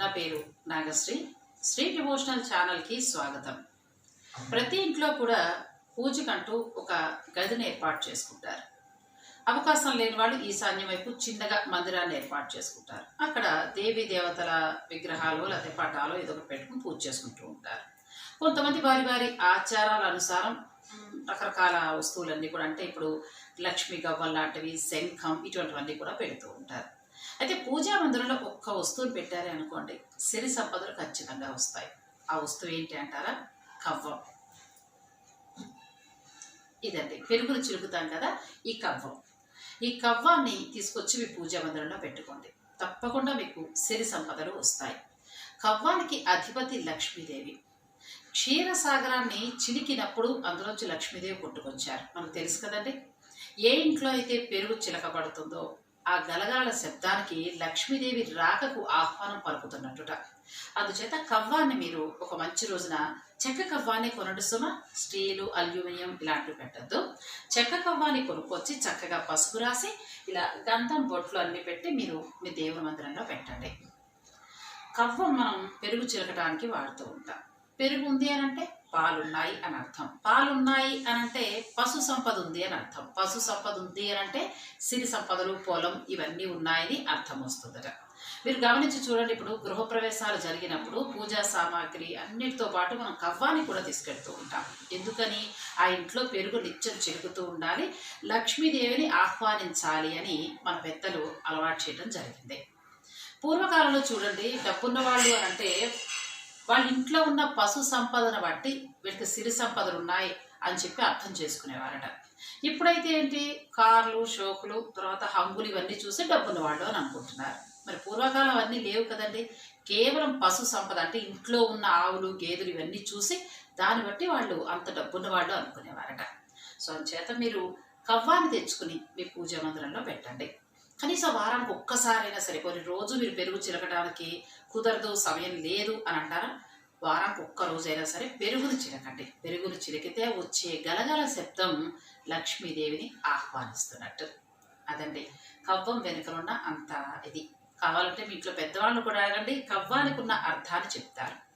నా పేరు నాగశ్రీ. శ్రీ డివోషనల్ ఛానల్కి స్వాగతం. ప్రతి ఇంట్లో కూడా పూజకంటూ ఒక గదిని ఏర్పాటు చేసుకుంటారు. అవకాశం లేని వాళ్ళు ఈశాన్యం వైపు చిన్నగా మందిరాన్ని ఏర్పాటు చేసుకుంటారు. అక్కడ దేవీ దేవతల విగ్రహాలు లేకపోతే పటాలు ఏదో ఒక పెట్టుకుని పూజ చేసుకుంటూ ఉంటారు. కొంతమంది వారి వారి ఆచారాల అనుసారం రకరకాల వస్తువులన్నీ కూడా అంటే ఇప్పుడు లక్ష్మీ గవ్వల్ లాంటివి శంఖం ఇటువంటివన్నీ కూడా పెడుతూ ఉంటారు. అయితే పూజా మందిరంలో ఒక్క వస్తువుని పెట్టారు అనుకోండి సిరి సంపదలు ఖచ్చితంగా వస్తాయి. ఆ వస్తువు ఏంటి అంటారా? కవ్వం. ఇదండి పెరుగులు చిలుకుతాం కదా ఈ కవ్వం. ఈ కవ్వాన్ని తీసుకొచ్చి మీ పూజా మందిరంలో పెట్టుకోండి. తప్పకుండా మీకు సిరి సంపదలు వస్తాయి. కవ్వానికి అధిపతి లక్ష్మీదేవి. క్షీరసాగరాన్ని చిలికినప్పుడు అందులోంచి లక్ష్మీదేవి కొట్టుకొచ్చారు. మనకు తెలుసు కదండి ఏ ఇంట్లో అయితే పెరుగు చిలకబడుతుందో ఆ గలగలల శబ్దానికి లక్ష్మీదేవి రాకకు ఆహ్వానం పలుకుతున్నట్టుట. అందుచేత కవ్వాన్ని మీరు ఒక మంచి రోజున చెక్క కవ్వాన్ని కొనడు సుమ. స్టీలు అల్యూమినియం ఇలాంటివి పెట్టద్దు. చెక్క కవ్వాన్ని కొనుక్కొచ్చి చక్కగా పసుపు రాసి ఇలా గంధం బొట్లు అన్ని పెట్టి మీరు మీ దేవుని మందిరంలో పెట్టండి. కవ్వం మనం పెరుగు చిరగటానికి వాడుతూ ఉంటాం. పెరుగు ఉంది అని అంటే పాలున్నాయి అని అర్థం. పాలున్నాయి అని అంటే పశు సంపద ఉంది అని అర్థం. పశు సంపద ఉంది అని అంటే సిరి సంపదలు పొలం ఇవన్నీ ఉన్నాయని అర్థం వస్తుందట. మీరు గమనించి చూడండి ఇప్పుడు గృహప్రవేశాలు జరిగినప్పుడు పూజా సామాగ్రి అన్నిటితో పాటు మనం కవ్వాన్ని కూడా తీసుకెళ్తూ ఉంటాం. ఎందుకని? ఆ ఇంట్లో పెరుగు నిత్యం చెరుగుతూ ఉండాలి లక్ష్మీదేవిని ఆహ్వానించాలి అని మన పెద్దలు అలవాటు చేయడం జరిగింది. పూర్వకాలంలో చూడండి డబ్బున్న వాళ్ళు అంటే వాళ్ళ ఇంట్లో ఉన్న పశు సంపదను బట్టి వీళ్ళకి సిరి సంపదలు ఉన్నాయి అని చెప్పి అర్థం చేసుకునేవారట. ఇప్పుడైతే ఏంటి? కార్లు షోకులు తర్వాత హంగులు ఇవన్నీ చూసి డబ్బులు వాళ్ళు అని అనుకుంటున్నారు. మరి పూర్వకాలం అవన్నీ లేవు కదండి. కేవలం పశు సంపద అంటే ఇంట్లో ఉన్న ఆవులు గేదెలు ఇవన్నీ చూసి దాన్ని బట్టి వాళ్ళు అంత డబ్బున్న వాళ్ళు అనుకునేవారట. సో అందుచేత మీరు కవ్వాన్ని తెచ్చుకుని మీ పూజా మందిరంలో పెట్టండి. కనీసం వారానికి ఒక్కసారైనా సరే కొన్ని రోజు మీరు పెరుగు చిలకడానికి కుదరదు సమయం లేదు అని అంటారా? వారానికి ఒక్క రోజైనా సరే పెరుగును చిలకండి పెరుగును చిలికితే వచ్చే గలగల శబ్దం లక్ష్మీదేవిని ఆహ్వానిస్తున్నట్టు. అదండి. కవ్వం వెనుకలున్న అంత ఇది. కావాలంటే మీ ఇంట్లో పెద్దవాళ్ళు కూడా అడగండి కవ్వానికి ఉన్న అర్థాన్ని చెప్తారు.